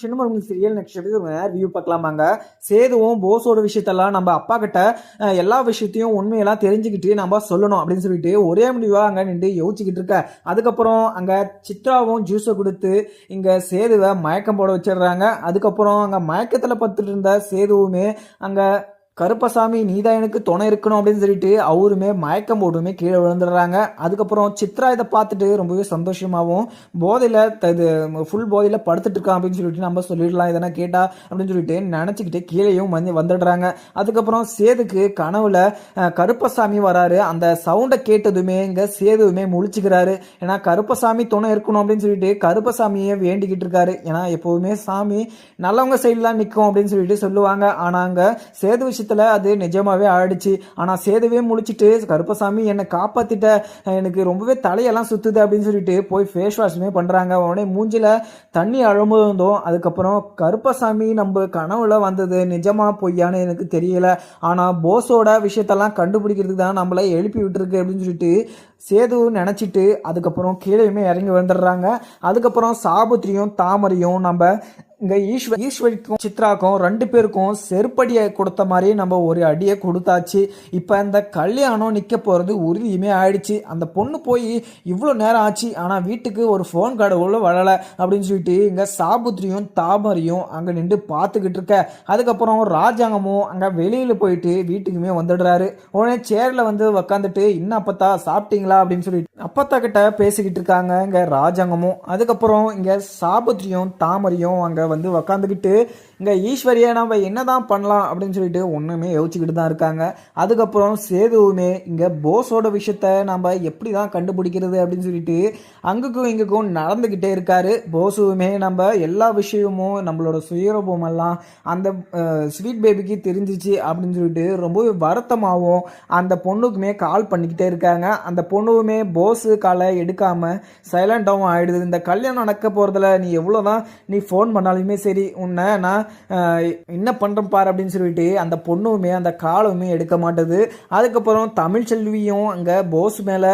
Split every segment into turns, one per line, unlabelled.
சின்னமரம் serial next episode review பார்க்கலாமாங்க. சேதுவும் போஸோட விஷயத்தெல்லாம் நம்ம அப்பா கிட்ட எல்லா விஷயத்தையும் உண்மையெல்லாம் தெரிஞ்சுக்கிட்டு நம்ம சொல்லணும் அப்படின்னு சொல்லிட்டு ஒரே முடிவாக அங்கே நின்று யோசிச்சுக்கிட்டு இருக்க. அதுக்கப்புறம் அங்கே சித்ராவும் ஜூஸை கொடுத்து இங்கே சேதுவை மயக்கம் போட வச்சிடுறாங்க. அதுக்கப்புறம் அங்கே மயக்கத்தில் பார்த்துட்டு இருந்த சேதுவுமே அங்கே கருப்பசாமி நீதான் எனக்கு துணை இருக்கணும் அப்படின்னு சொல்லிட்டு அவருமே மயக்கம் போட்டுமே கீழே விழுந்துடுறாங்க. அதுக்கப்புறம் சித்ரா இதை பார்த்துட்டு ரொம்பவே சந்தோஷமாகவும் போதையில் இது ஃபுல் போதையில் படுத்துட்டு இருக்கான் அப்படின்னு சொல்லிட்டு நம்ம சொல்லிடலாம். எதனா கேட்டா அப்படின்னு சொல்லிட்டு நினச்சிக்கிட்டு கீழேயும் வந்து வந்துடுறாங்க. அதுக்கப்புறம் சேதுக்கு கனவுல கருப்பசாமி வராரு. அந்த சவுண்டை கேட்டதுமே இங்கே சேதுவுமே முழிச்சுக்கிறாரு. ஏன்னா கருப்பசாமி துணை இருக்கணும் அப்படின்னு சொல்லிட்டு கருப்பசாமியை வேண்டிக்கிட்டு இருக்காரு. ஏன்னா எப்போவுமே சாமி நல்லவங்க சைடில் தான் நிற்கும் அப்படின்னு சொல்லிட்டு சொல்லுவாங்க. ஆனால் அங்கே சேது விஷயத்தில் அது நிஜமாகவே ஆயிடுச்சு. ஆனால் சேதுவே முழிச்சிட்டு கருப்பசாமி என்னை காப்பாற்றிட்ட எனக்கு ரொம்பவே தலையெல்லாம் சுற்றுது அப்படின்னு சொல்லிட்டு போய் ஃபேஸ் வாஷ்மே பண்ணுறாங்க உடனே மூஞ்சில் தண்ணி அழும்புந்தோம் அதுக்கப்புறம் கருப்பசாமி நம்ம கனவுல வந்தது நிஜமாக பொய்யான்னு எனக்கு தெரியல. ஆனால் போஸோட விஷயத்தெல்லாம் கண்டுபிடிக்கிறதுக்கு தான் நம்மளை எழுப்பி விட்டுருக்கு அப்படின்னு சொல்லிட்டு சேது நினச்சிட்டு அதுக்கப்புறம் கீழேயுமே இறங்கி வந்துடுறாங்க அதுக்கப்புறம் சாபுத்திரியும் தாமரையும் நம்ம இங்கே ஈஸ்வர் ஈஸ்வரிக்கும் சித்ராக்கும் ரெண்டு பேருக்கும் செருப்படியை கொடுத்த மாதிரி நம்ம ஒரு அடியை கொடுத்தாச்சு. இப்போ இந்த கல்யாணம் நிற்க போகிறது உறுதியுமே ஆயிடுச்சு. அந்த பொண்ணு போய் இவ்வளோ நேரம் ஆச்சு ஆனால் வீட்டுக்கு ஒரு ஃபோன் கார்டு உள்ள வரலை அப்படின்னு சொல்லிட்டு இங்கே சாபுத்திரியும் தாமரையும் அங்கே நின்று பார்த்துக்கிட்டு இருக்க. அதுக்கப்புறம் ராஜாங்கமும் அங்கே வெளியில் போயிட்டு வீட்டுக்குமே வந்துடுறாரு. உடனே சேரில் வந்து உக்காந்துட்டு இன்னும் அப்பத்தா சாப்பிட்டீங்களா? அப்படின்னு சொல்லிட்டு அப்பத்தா கிட்ட பேசிக்கிட்டு இருக்காங்க இங்கே ராஜாங்கமும். அதுக்கப்புறம் இங்கே சாபத்திரியும் தாமரையும் அங்கே வந்து உக்காந்துக்கிட்டு இங்கே ஈஸ்வரியை நம்ம என்னதான் பண்ணலாம் அப்படின்னு சொல்லிட்டு ஒன்றுமே யோசிச்சுக்கிட்டு தான் இருக்காங்க. அதுக்கப்புறம் சேதுவுமே இங்கே போஸோட விஷயத்த நம்ம எப்படி தான் கண்டுபிடிக்கிறது அப்படின்னு சொல்லிட்டு அங்குக்கும் இங்குக்கும் நடந்துக்கிட்டே இருக்காரு. போஸுவுமே நம்ம எல்லா விஷயமும் நம்மளோட சுயரூபம் எல்லாம் அந்த ஸ்வீட் பேபிக்கு தெரிஞ்சிச்சு அப்படின்னு சொல்லிட்டு ரொம்பவே வருத்தமாகவும் அந்த பொண்ணுக்குமே கால் பண்ணிக்கிட்டே இருக்காங்க. அந்த பொண்ணுவுமே போஸு காலை எடுக்காமல் சைலண்டாகவும் ஆகிடுது இந்த கல்யாணம் நடக்க போகிறதுல நீ எவ்வளோ தான் நீ ஃபோன் பண்ணாலுமே சரி உன்னை நான் என்ன பண்ணுறோம் பாரு அப்படின்னு சொல்லிட்டு அந்த பொண்ணுமே அந்த காலுமே எடுக்க மாட்டுது. அதுக்கப்புறம் தமிழ் செல்வியும் அங்கே போஸ் மேலே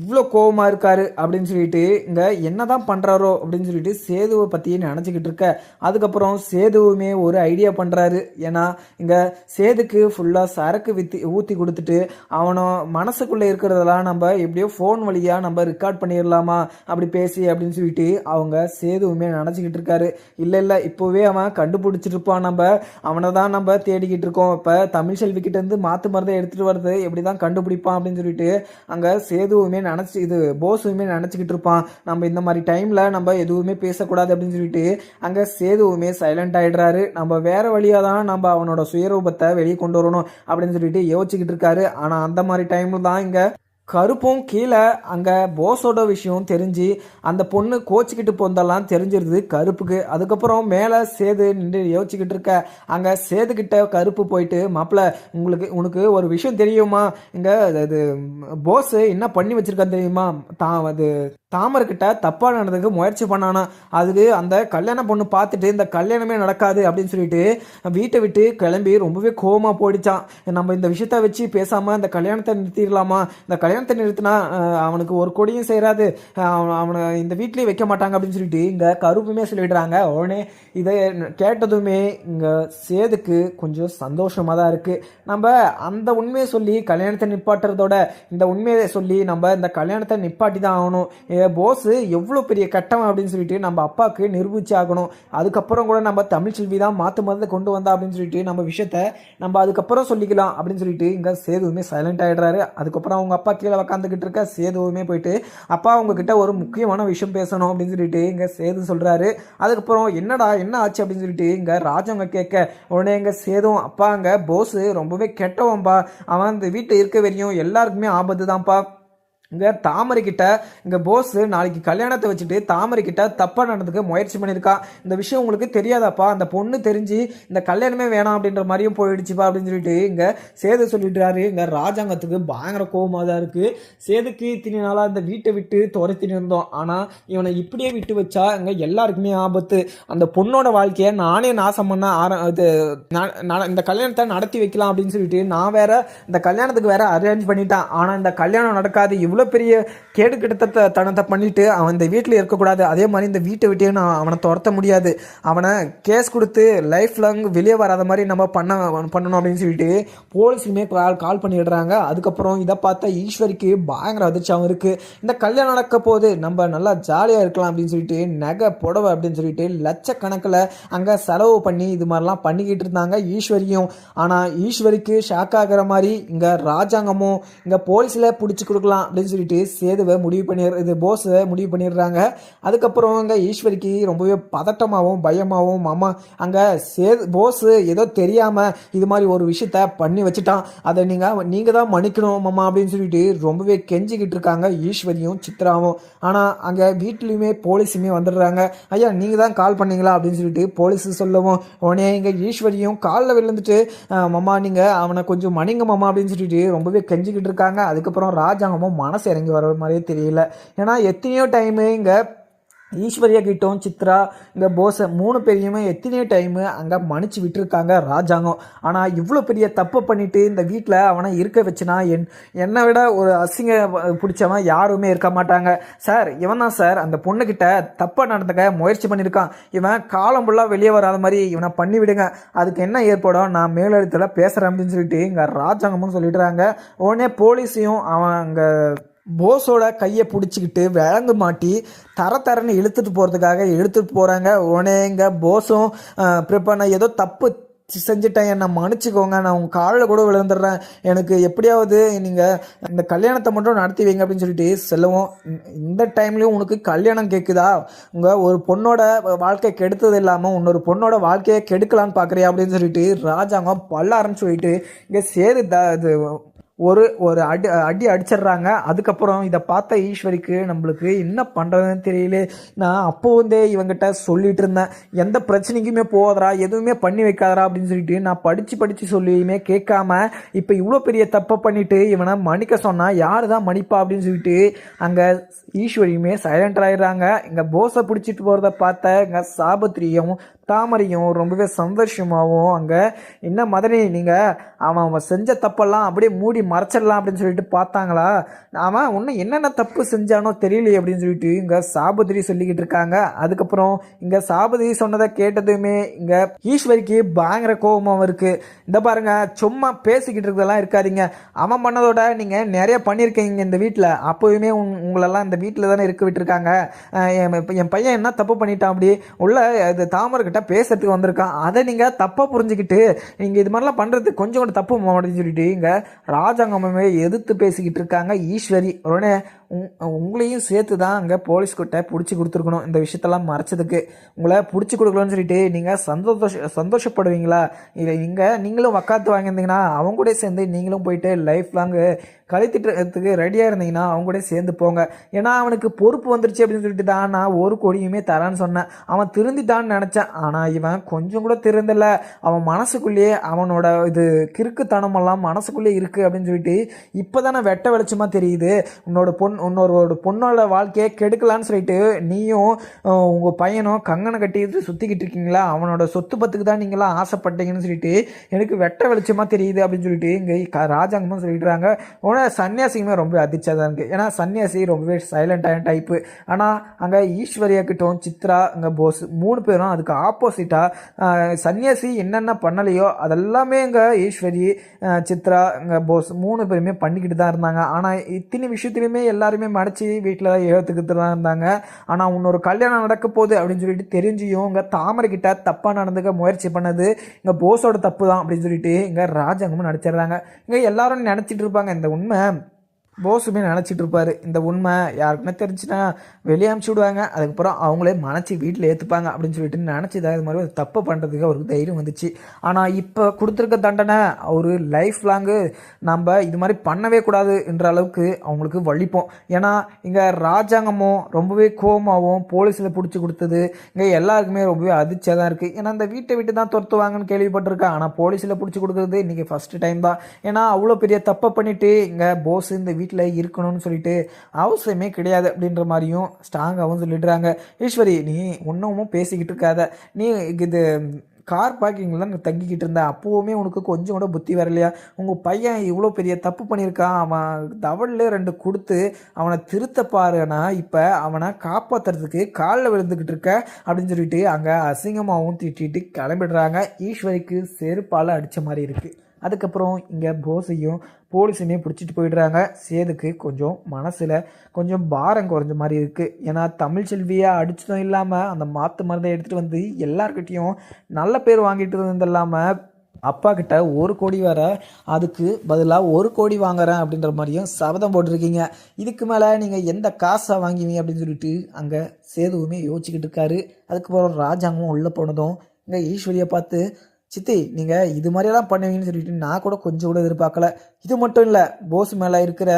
இவ்வளோ கோவமாக இருக்கார் அப்படின்னு சொல்லிட்டு இங்கே என்ன தான் பண்ணுறாரோ அப்படின்னு சொல்லிட்டு சேதுவை பற்றி நினச்சிக்கிட்டு இருக்க. அதுக்கப்புறம் சேதுவுமே ஒரு ஐடியா பண்ணுறாரு ஏன்னா இங்கே சேதுக்கு ஃபுல்லாக சரக்கு வித்தி ஊற்றி கொடுத்துட்டு அவனை மனசுக்குள்ளே இருக்கிறதெல்லாம் நம்ம எப்படியோ ஃபோன் வழியாக நம்ம ரெக்கார்ட் பண்ணிடலாமா அப்படி பேசி அப்படின்னு சொல்லிட்டு அவங்க சேதுவுமே நினச்சிக்கிட்டு இருக்காரு. இல்லை இல்லை இப்போவே அவன் கண் இருப்பான் நம்ம. அவனை தான் நம்ம தேடிக்கிட்டு இருக்கோம். இப்போ தமிழ் செல்விக்கிட்டேருந்து மாற்று மருந்தை எடுத்துகிட்டு வர்றது எப்படி தான் கண்டுபிடிப்பான் அப்படின்னு சொல்லிட்டு அங்கே சேதுவுமே நினச்சி இது போஸுமே நினச்சிக்கிட்டு இருப்பான். நம்ம இந்த மாதிரி டைமில் நம்ம எதுவுமே பேசக்கூடாது அப்படின்னு சொல்லிட்டு அங்கே சேதுவுமே சைலண்ட் ஆகிடுறாரு நம்ம வேறு வழியாக தான் நம்ம அவனோட சுயரூபத்தை வெளியே கொண்டு வரணும் அப்படின்னு சொல்லிட்டு யோசிச்சுக்கிட்டு இருக்காரு. ஆனால் அந்த மாதிரி டைமில் தான் இங்கே கருப்பும் கீழே அங்கே போஸோட விஷயம் தெரிஞ்சு அந்த பொண்ணு கோச்சிக்கிட்டு போந்தெல்லாம் தெரிஞ்சிருது கருப்புக்கு. அதுக்கப்புறம் மேலே சேது நின்று யோசிச்சுக்கிட்டு இருக்க. அங்கே சேதுக்கிட்ட கருப்பு போயிட்டு மாப்பிள்ள உங்களுக்கு உனக்கு ஒரு விஷயம் தெரியுமா? இங்கே அது போஸு என்ன பண்ணி வச்சுருக்கான்னு தெரியுமா? தான் அது தாமரைக்கிட்ட தப்பாக நடந்ததுக்கு முயற்சி பண்ணானா? அதுக்கு அந்த கல்யாண பொண்ணு பார்த்துட்டு இந்த கல்யாணமே நடக்காது அப்படின்னு சொல்லிட்டு வீட்டை விட்டு கிளம்பி ரொம்பவே கோவமாக போயிடுச்சான். நம்ம இந்த விஷயத்த வச்சு பேசாமல் இந்த கல்யாணத்தை நிறுத்திடலாமா? இந்த கல்யாணத்தை நிறுத்தினா அவனுக்கு ஒரு கொடியும் செய்கிறாது அவனை இந்த வீட்லேயே வைக்க மாட்டாங்க அப்படின்னு சொல்லிட்டு இங்கே கருப்புமே சொல்லிடுறாங்க. உடனே இதை கேட்டதுமே இங்கே சேதுக்கு கொஞ்சம் சந்தோஷமாக தான் இருக்குது நம்ம அந்த உண்மையை சொல்லி கல்யாணத்தை நிப்பாட்டுறதோட இந்த உண்மையை சொல்லி நம்ம இந்த கல்யாணத்தை நிப்பாட்டி தான் ஆகணும். போஸ் எவ்வளோ பெரிய கட்டம் அப்படின்னு சொல்லிட்டு நம்ம அப்பாவுக்கு நிரூபிச்சு ஆகணும். அதுக்கப்புறம் கூட நம்ம தமிழ் செல்வி தான் மாற்று மருந்து கொண்டு வந்தா அப்படின்னு சொல்லிட்டு நம்ம விஷயத்த நம்ம அதுக்கப்புறம் சொல்லிக்கலாம் அப்படின்னு சொல்லிட்டு இங்கே சேதுவுமே சைலண்ட் ஆகிடுறாரு அதுக்கப்புறம் அவங்க அப்பா கீழே உக்காந்துக்கிட்டு இருக்க சேதுவுமே போயிட்டு அப்பா அவங்கக்கிட்ட ஒரு முக்கியமான விஷயம் பேசணும் அப்படின்னு சொல்லிட்டு இங்கே சேது சொல்கிறாரு அதுக்கப்புறம் என்னடா என்ன ஆச்சு? அப்படின்னு சொல்லிட்டு இங்கே ராஜவங்க கேட்க உடனே இங்கே சேதும் அப்பா அங்கே போஸு ரொம்பவே கெட்டவன்பா அவன் அந்த வீட்டில் இருக்க வரையும் எல்லாருக்குமே ஆபத்து தான்ப்பா இங்கே தாமரை கிட்ட இங்கே போஸ் நாளைக்கு கல்யாணத்தை வச்சுட்டு தாமரை கிட்ட தப்பாக நடந்துக்க முயற்சி பண்ணியிருக்கா இந்த விஷயம் உங்களுக்கு தெரியாதாப்பா? அந்த பொண்ணு தெரிஞ்சு இந்த கல்யாணமே வேணாம் அப்படின்ற மாதிரியும் போயிடுச்சுப்பா அப்படின்னு சொல்லிட்டு இங்கே சேது சொல்லிடுறாரு. இங்கே ராஜாங்கத்துக்கு பயங்கர கோவமாக தான் இருக்குது சேதுக்கு இத்தனை நாளாக இந்த வீட்டை விட்டு துரத்தின்னு இருந்தோம். ஆனால் இவனை இப்படியே விட்டு வச்சா இங்கே எல்லாருக்குமே ஆபத்து. அந்த பொண்ணோட வாழ்க்கையை நானே நாசம் பண்ண ஆர இது இந்த கல்யாணத்தை நடத்தி வைக்கலாம் அப்படின்னு சொல்லிட்டு நான் வேற இந்த கல்யாணத்துக்கு வேற அரேஞ்ச் பண்ணிட்டேன். ஆனால் இந்த கல்யாணம் நடக்காது. இவ்வளோ எவ்வளோ பெரிய கேடு கிட்டத்தட்ட தனத்தை பண்ணிவிட்டு அவன் இந்த வீட்டில் இருக்கக்கூடாது. அதே மாதிரி இந்த வீட்டை விட்டே நான் அவனை துரத்த முடியாது. அவனை கேஸ் கொடுத்து லைஃப் லாங் வெளியே வராத மாதிரி நம்ம பண்ண பண்ணணும் அப்படின்னு சொல்லிட்டு போலீஸுமே கால் கால் பண்ணிடுறாங்க. அதுக்கப்புறம் இதை பார்த்தா ஈஸ்வரிக்கு பயங்கர அதிர்ச்சியாகவும் இருக்குது இந்த கல்யாணம் நடக்க போது நம்ம நல்லா ஜாலியாக இருக்கலாம் அப்படின்னு சொல்லிட்டு நகை புடவை அப்படின்னு சொல்லிட்டு லட்சக்கணக்கில் அங்கே செலவு பண்ணி இது மாதிரிலாம் பண்ணிக்கிட்டு இருந்தாங்க ஈஸ்வரியும். ஆனால் ஈஸ்வரிக்கு ஷாக் ஆகிற மாதிரி இங்கே ராஜாங்கமும் இங்கே போலீஸில் பிடிச்சி கொடுக்கலாம் அப்படின்னு சொல்லிட்டு சேதுவை முடிவு பண்ணிடு இது போஸை முடிவு பண்ணிடுறாங்க. அதுக்கப்புறம் இங்கே ஈஸ்வரிக்கு ரொம்பவே பதட்டமாகவும் பயமாகவும் மாமா அங்கே சேது போஸ் ஏதோ தெரியாமல் இது மாதிரி ஒரு விஷயத்த பண்ணி வச்சுட்டான். அதை நீங்கள் நீங்கள் தான் மன்னிக்கணும் மாமா அப்படின்னு சொல்லிட்டு ரொம்பவே கெஞ்சிக்கிட்டு இருக்காங்க ஈஸ்வரியும் சித்ராவும். ஆனால் அங்கே வீட்லேயுமே போலீஸுமே வந்துடுறாங்க. ஐயா நீங்கள் தான் கால் பண்ணீங்களா? அப்படின்னு சொல்லிட்டு போலீஸ் சொல்லவும் உடனே இங்கே ஈஸ்வரியும் காலில் விழுந்துட்டு மம்மா மாமா நீங்கள் அவனை கொஞ்சம் மணிங்க மாமா அப்படின்னு சொல்லிட்டு ரொம்பவே கெஞ்சிக்கிட்டு இருக்காங்க. அதுக்கப்புறம் ராஜாங்கமும் மனசு இறங்கி வர மாதிரியே தெரியல. ஏன்னா எத்தனையோ டைமு இங்கே ஈஸ்வரியா கிட்டும் சித்ரா இந்த போஸை மூணு பேரையுமே எத்தனையோ டைமு அங்கே மன்னிச்சு விட்டுருக்காங்க ராஜாங்கம். ஆனால் இவ்வளோ பெரிய தப்பை பண்ணிவிட்டு இந்த வீட்டில் அவனை இருக்க வச்சுனா என் என்னை விட ஒரு அசிங்க பிடிச்சவன் யாருமே இருக்க மாட்டாங்க. சார் இவன் தான் சார். அந்த பொண்ணுக்கிட்ட தப்பாக நடந்துக்க முயற்சி பண்ணியிருக்கான் இவன் காலம் ஃபுல்லாக வெளியே வராத மாதிரி இவனை பண்ணி விடுங்க. அதுக்கு என்ன ஏற்படும் நான் மேலெழுத்தில் பேசுகிறேன் அப்படின்னு சொல்லிட்டு இங்கே ராஜாங்கமும் சொல்லிடுறாங்க. உடனே போலீஸையும் அவன் அங்கே போஸோட கையை பிடிச்சிக்கிட்டு விளங்கு மாட்டி தர தரன்னு இழுத்துட்டு போகிறதுக்காக இழுத்துட்டு போகிறாங்க உடனே போஸும் ப்ரிப்பேர் ஏதோ தப்பு செஞ்சுட்டேன். என்னை மன்னிச்சுக்கோங்க. நான் உங்கள் காலில் கூட விழுந்துடுறேன். எனக்கு எப்படியாவது நீங்கள் இந்த கல்யாணத்தை மட்டும் நடத்தி வைங்க அப்படின்னு சொல்லிட்டு செல்லவும். இந்த- டைம்லையும் டைம்லேயும் உனக்கு கல்யாணம் கேட்குதா உங்கள் ஒரு பொண்ணோட வாழ்க்கை கெடுத்தது இல்லாமல் இன்னொரு பொண்ணோட வாழ்க்கையை கெடுக்கலான்னு பார்க்குறியா அப்படின்னு சொல்லிட்டு ராஜாங்கம் பல்லாரன்னு சொல்லிட்டு இங்கே சேரு த இது ஒரு ஒரு அடி அடி அடிச்சிடுறாங்க. அதுக்கப்புறம் இதை பார்த்த ஈஸ்வரிக்கு நம்மளுக்கு என்ன பண்ணுறதுன்னு தெரியல. நான் அப்போ வந்தே இவங்கிட்ட சொல்லிட்டு இருந்தேன். எந்த பிரச்சனைக்குமே போகாதரா எதுவுமே பண்ணி வைக்காதரா அப்படின்னு சொல்லிட்டு நான் படித்து படித்து சொல்லியுமே கேட்காம இப்போ இவ்வளோ பெரிய தப்பை பண்ணிட்டு இவனை மன்னிக்க சொன்னால் யார் தான் மன்னிப்பா அப்படின்னு சொல்லிட்டு அங்கே ஈஸ்வரியுமே சைலண்ட் ஆகிடுறாங்க இங்கே போஸை பிடிச்சிட்டு போகிறத பார்த்த இங்கே சாபத்திரியும் தாமரையும் ரொம்பவே சந்தோஷமாகவும் அங்கே என்ன மதனி நீங்கள் அவன் அவன் செஞ்ச தப்பெல்லாம் அப்படியே மூடி மறைச்சிடலாம் அப்படின்னு சொல்லிட்டு பார்த்தாங்களா? அவன் இன்னும் என்னென்ன தப்பு செஞ்சானோ தெரியலையே அப்படின்னு சொல்லிட்டு இங்கே சாபத்திரி சொல்லிக்கிட்டு இருக்காங்க. அதுக்கப்புறம் இங்கே சாபத்திரி சொன்னதை கேட்டதுமே இங்கே ஈஸ்வரிக்கு பயங்கர கோபமாகவும் இருக்குது இந்த பாருங்க சும்மா பேசிக்கிட்டு இருக்கிறதெல்லாம் இருக்காதீங்க. அவன் பண்ணதோட நீங்கள் நிறைய பண்ணியிருக்கீங்க இந்த வீட்டில் அப்போயுமே உங் உங்களெல்லாம் இந்த வீட்டில் தானே இருக்க விட்டுருக்காங்க. என் என் பையன் என்ன தப்பு பண்ணிட்டான் அப்படி? உள்ள இது தாமர்கிட்ட பேசுறதுக்கு வந்திருக்கான். அதை நீங்கள் தப்பாக புரிஞ்சுக்கிட்டு நீங்கள் இது மாதிரிலாம் பண்ணுறது கொஞ்சம் கூட தப்பு அப்படின்னு சொல்லிட்டு இங்கே ராஜாங்கமே எதிர்த்து பேசிக்கிட்டு இருக்காங்க. ஈஸ்வரி உடனே உங்களையும் சேர்த்து தான் அங்கே போலீஸ்கிட்ட பிடிச்சி கொடுத்துருக்கணும். இந்த விஷயத்தெல்லாம் மறைச்சதுக்கு. உங்களை பிடிச்சி கொடுக்கலன்னு சொல்லிட்டு நீங்கள் சந்தோஷ சந்தோஷப்படுவீங்களா? இல்லை நீங்கள் நீங்களும் வக்காத்து வாங்கியிருந்தீங்கன்னா அவங்க கூட சேர்ந்து நீங்களும் போயிட்டு லைஃப் லாங்கு கழித்திட்டுறதுக்கு ரெடியாக இருந்தீங்கன்னா அவங்க கூட சேர்ந்து போங்க. ஏன்னா அவனுக்கு பொறுப்பு வந்துருச்சு அப்படின்னு சொல்லிட்டு தான் நான் ஒரு கோடியுமே தரான்னு சொன்னேன். அவன் திருந்திட்டான்னு நினச்சேன். ஆனால் இவன் கொஞ்சம் கூட திருந்தல. அவன் மனசுக்குள்ளேயே அவனோட இது கிறுக்குத்தனமெல்லாம் மனசுக்குள்ளேயே இருக்குது அப்படின்னு சொல்லிட்டு இப்போ தானே வெட்ட வெளிச்சமாக தெரியுது. உன்னோட பொண்ணு உன்னோட பொண்ணோட வாழ்க்கையை கெடுக்கலான்னு சொல்லிட்டு நீயும் உங்கள் பையனும் கங்கனை கட்டிட்டு சுற்றிக்கிட்டு இருக்கீங்களா? அவனோட சொத்து பத்துக்கு தான் நீங்களாம் ஆசைப்பட்டீங்கன்னு சொல்லிட்டு எனக்கு வெட்ட வெளிச்சமாக தெரியுது அப்படின்னு சொல்லிட்டு இங்கே க ராஜாங்கமும் சொல்லிடுறாங்க. உடனே சன்னியாசியுமே ரொம்ப அதிர்ச்சியாக தான் இருக்குது ஏன்னா சன்னியாசி ரொம்பவே சைலண்டான டைப்பு ஆனால் அங்கே ஈஸ்வரியா கிட்டும் சித்ரா அங்கே போஸ் மூணு பேரும் அதுக்கு ஆப்போசிட்டாக சன்னியாசி என்னென்ன பண்ணலையோ அதெல்லாமே இங்கே ஈஸ்வரி சித்ரா இங்கே போஸ் மூணு பேருமே பண்ணிக்கிட்டு தான் இருந்தாங்க. ஆனால் இத்தனை விஷயத்துலையுமே எல்லாருமே எல்லாருமே மடிச்சு வீட்டில் தான் ஏற்றுக்கிட்டு தான் இருந்தாங்க. ஆனால் இன்னொரு கல்யாணம் நடக்க போகுது அப்படின்னு சொல்லிட்டு தெரிஞ்சியும் இங்கே தாமரைக்கிட்ட தப்பாக நடந்துக்க முயற்சி பண்ணது இங்கே போஸோட தப்பு தான் அப்படின்னு சொல்லிட்டு இங்கே ராஜாங்கமும் நடிச்சிடுறாங்க. இங்கே எல்லாரும் நினச்சிட்டு இருப்பாங்க இந்த உண்மை போஸுமே நினச்சிட்டு இருப்பார். இந்த உண்மை யாருக்குன்னா தெரிஞ்சுன்னா வெளியே அனுப்பிச்சி விடுவாங்க. அதுக்கப்புறம் அவங்களே மனச்சி வீட்டில் ஏற்றுப்பாங்க அப்படின்னு சொல்லிட்டு நினச்சி தான் இது மாதிரி ஒரு தப்பு பண்ணுறதுக்கு அவருக்கு தைரியம் வந்துச்சு. ஆனால் இப்போ கொடுத்துருக்க தண்டனை ஒரு லைஃப் லாங்கு நம்ம இது மாதிரி பண்ணவே கூடாது என்ற அளவுக்கு அவங்களுக்கு வலிப்போம். ஏன்னா இங்கே ராஜாங்கமும் ரொம்பவே கோபமாகவும் போலீஸில் பிடிச்சி கொடுத்தது இங்கே எல்லாருக்குமே ரொம்பவே அதிர்ச்சியாக தான் இருக்குது ஏன்னா இந்த வீட்டை விட்டு தான் துரத்துவாங்கன்னு கேள்விப்பட்டிருக்கேன். ஆனால் போலீஸில் பிடிச்சி கொடுக்குறது இன்றைக்கி ஃபஸ்ட்டு டைம் தான். ஏன்னா அவ்வளோ பெரிய தப்பை பண்ணிவிட்டு இங்கே போஸ் இந்த வீட்டில் இருக்கணும்னு சொல்லிட்டு அவசியமே கிடையாது அப்படின்ற மாதிரியும் ஸ்ட்ராங்காகவும் சொல்லிடுறாங்க. ஈஸ்வரி நீ ஒன்றுமும் பேசிக்கிட்டு இருக்காத. நீ இது கார் பார்க்கிங்கில் நான் தங்கிக்கிட்டு இருந்தேன் அப்போவுமே உனக்கு கொஞ்சம் கூட புத்தி வரலையா? உங்கள் பையன் இவ்வளோ பெரிய தப்பு பண்ணியிருக்கான். அவன் தவளில் ரெண்டு கொடுத்து அவனை திருத்த பாருனா இப்போ அவனை காப்பாற்றுறதுக்கு காலில் விழுந்துக்கிட்டு இருக்க அப்படின்னு சொல்லிட்டு அங்கே அசிங்கமாகவும் திட்டிட்டு கிளம்பிடுறாங்க. ஈஸ்வரிக்கு செருப்பால் அடித்த மாதிரி இருக்குது அதுக்கப்புறம் இங்கே போசையும் போலீஸுமே பிடிச்சிட்டு போயிடுறாங்க. சேதுக்கு கொஞ்சம் மனசில் கொஞ்சம் பாரம் குறைஞ்ச மாதிரி இருக்குது ஏன்னா தமிழ் செல்வியை அடிச்சதும் இல்லாமல் அந்த மாற்று மருந்தை எடுத்துகிட்டு வந்து எல்லார்கிட்டேயும் நல்ல பேர் வாங்கிட்டு இருந்தது இல்லாமல் அப்பா கிட்ட ஒரு கோடி வர அதுக்கு பதிலாக ஒரு கோடி வாங்குறேன் அப்படின்ற மாதிரியும் சபதம் போட்டிருக்கீங்க. இதுக்கு மேலே நீங்கள் எந்த காசை வாங்குவீங்க அப்படின்னு சொல்லிட்டு அங்கே சேதுவுமே யோசிச்சுக்கிட்டு இருக்காரு. அதுக்கப்புறம் ராஜாங்கமும் உள்ளே போனதும் இங்கே ஈஸ்வரியை பார்த்து சித்தி நீங்கள் இது மாதிரியெல்லாம் பண்ணுவீங்கன்னு சொல்லிட்டு நான் கூட கொஞ்சம் கூட எதிர்பார்க்கல. இது மட்டும் இல்லை போஸ் மேலே இருக்கிற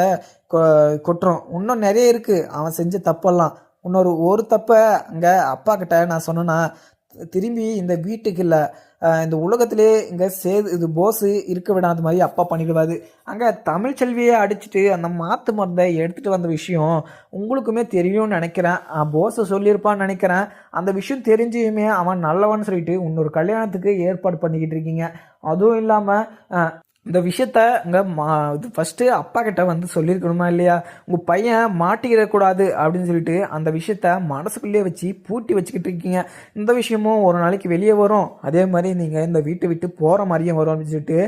கொ- குற்றம் இன்னும் நிறைய இருக்குது அவன் செஞ்ச தப்பெல்லாம். இன்னொரு ஒரு தப்பை அங்கே அப்பா கிட்ட நான் சொன்னேன்னா திரும்பி இந்த வீட்டுக்கு இல்லை இந்த உலகத்திலே இங்கே சேது இது போஸு இருக்க விடாத மாதிரி அப்பா பண்ணிடுவாரு. அங்கே தமிழ் செல்வியை அடிச்சுட்டு அந்த மாற்று மருந்தை எடுத்துகிட்டு வந்த விஷயம் உங்களுக்குமே தெரியும்னு நினைக்கிறேன். போஸை சொல்லியிருப்பான்னு நினைக்கிறேன். அந்த விஷயம் தெரிஞ்சுமே அவன் நல்லவன்னு சொல்லிட்டு இன்னொரு கல்யாணத்துக்கு ஏற்பாடு பண்ணிக்கிட்டு இருக்கீங்க. அதுவும் இல்லாமல் இந்த விஷயத்த இங்கே மா இது ஃபஸ்ட்டு அப்பா கிட்ட வந்து சொல்லியிருக்கணுமா இல்லையா? உங்கள் பையன் மாட்டிக்கிடக்கூடாது அப்படின்னு சொல்லிட்டு அந்த விஷயத்த மனசுக்குள்ளேயே வச்சு பூட்டி வச்சுக்கிட்டு இருக்கீங்க. இந்த விஷயமும் ஒரு நாளைக்கு வெளியே வரும். அதே மாதிரி நீங்கள் இந்த வீட்டை விட்டு போகிற மாதிரியும் வரும் அப்படின்னு சொல்லிட்டு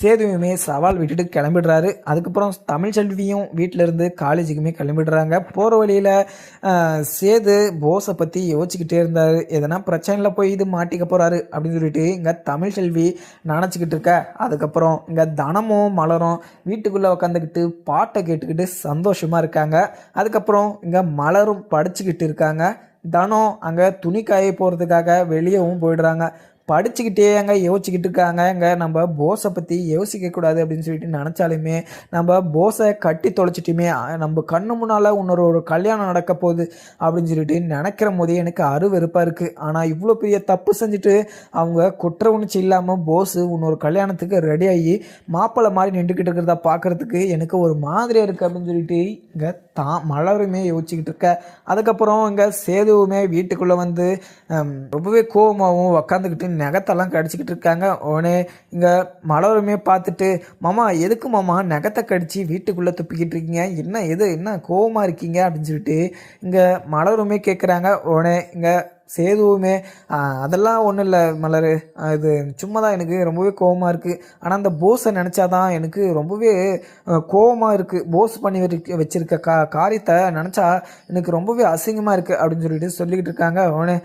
சேதுவுமே சவால் விட்டுட்டு கிளம்பிடுறாரு. அதுக்கப்புறம் தமிழ் செல்வியும் வீட்டில் இருந்து காலேஜுக்குமே கிளம்பிடுறாங்க. போகிற வழியில் சேது போஸை பற்றி யோசிச்சுக்கிட்டே இருந்தார். எதனா பிரச்சனையில் போய் இது மாட்டிக்க போகிறாரு அப்படின்னு சொல்லிட்டு இங்கே தமிழ் செல்வி நினச்சிக்கிட்டு இருக்க. அதுக்கப்புறம் இங்கே தனமும் மலரும். வீட்டுக்குள்ளே உக்காந்துக்கிட்டு பாட்டை கேட்டுக்கிட்டு சந்தோஷமாக இருக்காங்க. அதுக்கப்புறம் இங்கே மலரும் படிச்சுக்கிட்டு இருக்காங்க. தனம் அங்கே துணி காய போகிறதுக்காக வெளியவும் போயிடுறாங்க. படிச்சுக்கிட்டே அங்கே யோசிச்சுக்கிட்டு இருக்காங்க இங்கே நம்ம போஸை பற்றி யோசிக்கக்கூடாது அப்படின்னு சொல்லிட்டு நினச்சாலுமே நம்ம போஸை கட்டி தொலைச்சிட்டுமே நம்ம கண்ணு முன்னால் இன்னொரு ஒரு கல்யாணம் நடக்க போகுது அப்படின்னு சொல்லிட்டு நினைக்கிற போதே எனக்கு அருவெறுப்பாக இருக்குது ஆனால் இவ்வளோ பெரிய தப்பு செஞ்சுட்டு அவங்க குற்ற உணர்ச்சி இல்லாமல் போஸு இன்னொரு கல்யாணத்துக்கு ரெடி ஆகி மாப்பிள்ளை மாதிரி நின்றுக்கிட்டு இருக்கிறத பார்க்குறதுக்கு எனக்கு ஒரு மாதிரியாக இருக்குது அப்படின்னு சொல்லிட்டு இங்கே தான் மலருமே யோசிச்சுக்கிட்டு இருக்க அதுக்கப்புறம் இங்கே சேதுவுமே வீட்டுக்குள்ளே வந்து ரொம்பவே கோவமாகவும் உக்காந்துக்கிட்டு நகத்தெல்லாம் கடிச்சிக்கிட்டு இருக்காங்க. உடனே இங்கே மலருமே பார்த்துட்டு மாமா எதுக்கு மாமா நகத்தை கடிச்சு வீட்டுக்குள்ளே துப்பிக்கிட்டு இருக்கீங்க? என்ன எது என்ன கோவமாக இருக்கீங்க? அப்படின்னு சொல்லிட்டு இங்கே மலருமே கேட்குறாங்க உடனே இங்கே சேதுவுமே அதெல்லாம் ஒன்றும் இல்லை மலர். இது சும்மா தான் எனக்கு ரொம்பவே கோவமாக இருக்குது ஆனால் அந்த போஸை நினச்சாதான் எனக்கு ரொம்பவே கோவமாக இருக்குது போஸ் பண்ணி வச்சிருக்க- கா காரியத்தை நினச்சா எனக்கு ரொம்பவே அசிங்கமாக இருக்குது அப்படின்னு சொல்லிட்டு சொல்லிக்கிட்டு இருக்காங்க. உடனே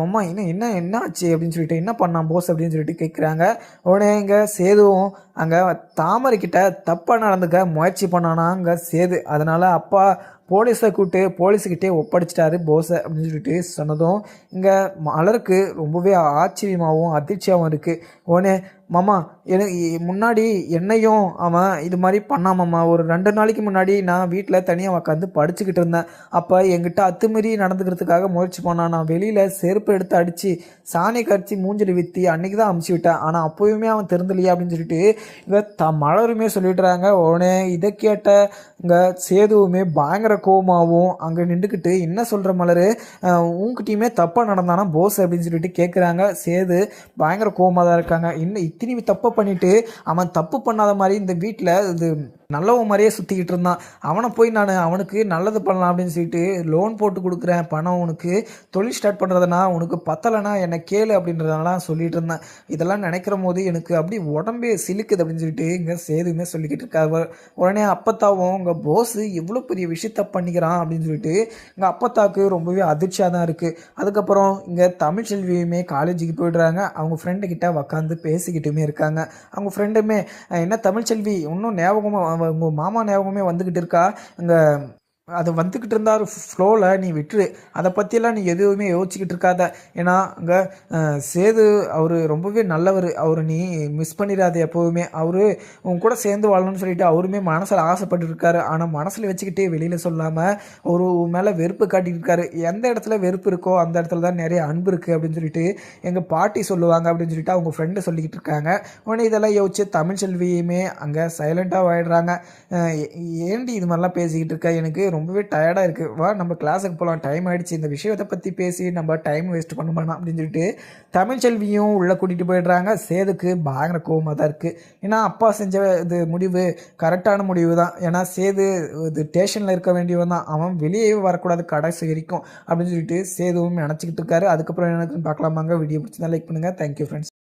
மம்மா என்ன என்ன என்ன ஆச்சு? அப்படின்னு சொல்லிட்டு என்ன பண்ணான் போஸ்? அப்படின்னு சொல்லிட்டு கேட்குறாங்க உடனே இங்கே சேதுவும் அங்கே தாமரைக்கிட்ட தப்பாக நடந்துக்க முயற்சி பண்ணானா அங்கே சேது. அதனால் அப்பா போலீஸை கூப்பிட்டு போலீஸுக்கிட்டே ஒப்படைச்சிட்டாரு போஸை அப்படின்னு சொல்லிட்டு சொன்னதும் இங்கே மலருக்கு ரொம்பவே ஆச்சரியமாகவும் அதிர்ச்சியாகவும் இருக்குது உடனே மாமா எனக்கு முன்னாடி என்னையும் அவன் இது மாதிரி பண்ணாமம்மா ஒரு ரெண்டு நாளைக்கு முன்னாடி நான் வீட்டில் தனியாக உட்காந்து படிச்சுக்கிட்டு இருந்தேன். அப்போ என்கிட்ட அத்துமீறி நடந்துக்கிறதுக்காக முயற்சி பண்ணான். நான் வெளியில் செருப்பு எடுத்து அடித்து சாணி கரைச்சி மூஞ்சில் விற்றி அன்றைக்கி தான் அமுச்சு விட்டேன். ஆனால் அப்போயுமே அவன் திறந்தலையே அப்படின்னு சொல்லிட்டு இதை த மலருமே சொல்லிடுறாங்க. உடனே இதை கேட்ட இங்கே சேதுவுமே பயங்கர கோவமாகவும் அங்கே நின்றுக்கிட்டு என்ன சொல்கிற மலர்? உங்ககிட்டயுமே தப்பாக நடந்தானா? போஸ் அப்படின்னு சொல்லிட்டு கேட்குறாங்க சேது பயங்கர கோவமாக தான் இருக்காங்க. இன்னும் திரும்பி தப்பை பண்ணிட்டு அவன் தப்பு பண்ணாத மாதிரி இந்த வீட்டில் இது நல்லவன் மாதிரியே சுற்றிக்கிட்டு இருந்தான். அவனை போய் நான் அவனுக்கு நல்லது பண்ணலாம் அப்படின்னு சொல்லிட்டு லோன் போட்டு கொடுக்குறேன். பணம் உனக்கு. தொழில் ஸ்டார்ட் பண்ணுறதுனா உனக்கு பத்தலைனா என்னை கேளு அப்படின்றதெல்லாம் சொல்லிட்டு இருந்தேன். இதெல்லாம் நினைக்கிற போது எனக்கு அப்படி உடம்பே சிலுக்குது அப்படின்னு சொல்லிட்டு இங்கே சேதுமே சொல்லிக்கிட்டு இருக்காரு உடனே அப்பத்தாவும் உங்கள் போஸு இவ்வளோ பெரிய விஷயத்த பண்ணிக்கிறான் அப்படின்னு சொல்லிட்டு எங்கள் அப்பத்தாவுக்கு ரொம்பவே அதிர்ச்சியாக தான் இருக்குது அதுக்கப்புறம் இங்கே தமிழ் செல்வியுமே காலேஜுக்கு போயிடுறாங்க. அவங்க ஃப்ரெண்டு கிட்ட உக்காந்து பேசிக்கிட்டுமே இருக்காங்க. அவங்க ஃப்ரெண்டுமே என்ன தமிழ்ச்செல்வி இன்னும் ஞாபகமாக உங்கள் மாமா ஞாபகமே வந்துக்கிட்டு இருக்கா? இங்கே அது வந்துக்கிட்டு இருந்தால் ஃப்ளோவில் நீ விட்டுரு அதை பற்றியெல்லாம் நீ எதுவுமே யோசிச்சுக்கிட்டு இருக்காத. ஏன்னா அங்கே சேது அவர் ரொம்பவே நல்லவர். அவர் நீ மிஸ் பண்ணிடாத எப்போவுமே. அவர் உன் கூட சேர்ந்து வாழணும்னு சொல்லிட்டு அவருமே மனசில் ஆசைப்பட்டு இருக்காரு. ஆனால் மனசில் வச்சுக்கிட்டே வெளியில் சொல்லாமல் ஒரு மேலே வெறுப்பு காட்டிட்டு எந்த இடத்துல வெறுப்பு இருக்கோ அந்த இடத்துல தான் நிறைய அன்பு இருக்குது அப்படின்னு சொல்லிட்டு எங்கள் பாட்டி சொல்லுவாங்க அப்படின்னு சொல்லிட்டு அவங்க ஃப்ரெண்டு சொல்லிக்கிட்டு இருக்காங்க. உடனே இதெல்லாம் யோசிச்சு தமிழ் செல்வியுமே அங்கே சைலண்ட்டாக ஆயிடுறாங்க ஏண்டி இது மாதிரிலாம் பேசிக்கிட்டு இருக்க? எனக்கு ரொம்பவே டயர்டாக இருக்குது வா நம்ம கிளாஸுக்கு போகலாம் டைம் ஆகிடுச்சு இந்த விஷயத்தை பற்றி பேசி நம்ம டைம் வேஸ்ட் பண்ண வேணாம் அப்படின்னு சொல்லிட்டு தமிழ்ச்செல்வியும் உள்ளே கூட்டிகிட்டு போயிடுறாங்க. சேதுக்கு பயங்கர கோவமாக தான் இருக்குது ஏன்னா அப்பா செஞ்ச இது முடிவு கரெக்டான முடிவு தான். ஏன்னா சேது இது ஸ்டேஷனில் இருக்க வேண்டியவன் தான். அவன் வெளியே வரக்கூடாது கடைசி வரைக்கும் அப்படின்னு சொல்லிட்டு சேதுவும் நினச்சிக்கிட்டு இருக்காரு. அதுக்கப்புறம் எனக்கு பார்க்கலாமாங்க. வீடியோ பிடிச்சிருந்தா லைக் பண்ணுங்கள் தேங்க்யூ ஃப்ரெண்ட்ஸ்